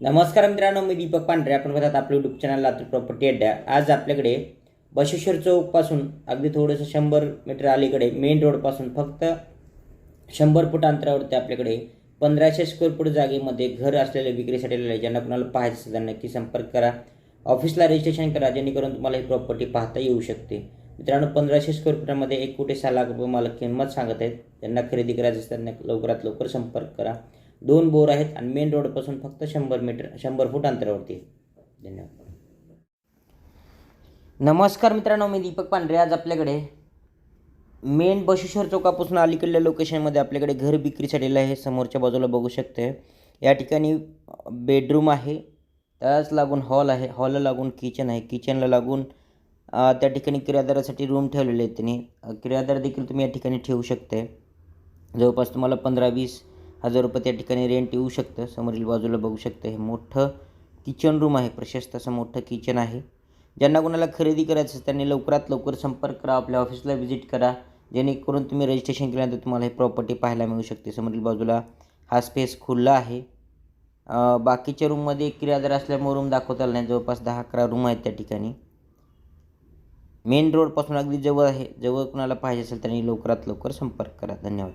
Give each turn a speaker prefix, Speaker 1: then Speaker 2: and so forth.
Speaker 1: नमस्कार मित्रांनो मी दीपक पांढरे. आपण बघतात आपलं युट्यूब चॅनल लातूर प्रॉपर्टी अड्डा आज आपल्याकडे बशेश्वर चौकपासून अगदी थोडंसं शंभर मीटर अलीकडे मेन रोडपासून फक्त शंभर फूट अंतरावरती आपल्याकडे पंधराशे स्क्वेअर फूट जागेमध्ये घर असलेले विक्रीसाठी आलेले आहे. ज्यांना कुणाला पाहायचं असेल त्यांना नक्की संपर्क करा. ऑफिसला रजिस्ट्रेशन करा जेणेकरून तुम्हाला ही प्रॉपर्टी पाहता येऊ शकते. मित्रांनो पंधराशे स्क्वेअर फुटामध्ये एक कोटी सहा लाख रुपये मला किंमत सांगत आहेत. त्यांना खरेदी करायचं असेल त्यांना लवकरात लवकर संपर्क करा. दोन बोर आहेत आणि मेन रोडपासून फक्त शंभर मीटर शंभर फूट अंतरावरती आहे. धन्यवाद. नमस्कार मित्रांनो मी दीपक पांढरे आज आपल्याकडे मेन बशेश्वर चौकापासून अलीकडल्या लोकेशनमध्ये आपल्याकडे घर विक्रीसाठी आहे. समोरच्या बाजूला बघू शकते या ठिकाणी बेडरूम आहे. त्याच लागून हॉल आहे. हॉलला लागून किचन आहे. किचनला लागून त्या ठिकाणी किरायदारासाठी रूम ठेवलेले आहेत त्यांनी. किरायदार देखील तुम्ही या ठिकाणी ठेवू शकते जवळपास तुम्हाला पंधरा वीस हजार रुपये त्या ठिकाणी रेंट येऊ शकतं. समोरील बाजूला बघू शकतं हे मोठं किचन रूम आहे. प्रशस्त असं मोठं किचन आहे. ज्यांना कोणाला खरेदी करायचं असेल त्यांनी लवकरात लवकर संपर्क करा. आपल्या ऑफिसला व्हिजिट करा. जेणेकरून तुम्ही रजिस्ट्रेशन केल्यानंतर तुम्हाला ही प्रॉपर्टी पाहायला मिळू शकते. समोरील बाजूला हा स्पेस खुल्ला आहे. बाकीच्या रूममध्ये किरायादार असल्यामुळे रूम दाखवता नाही. जवळपास दहा अकरा रूम आहेत त्या ठिकाणी. मेन रोडपासून अगदी जवळ आहे. जवळ कुणाला पाहिजे असेल त्यांनी लवकरात लवकर संपर्क करा. धन्यवाद.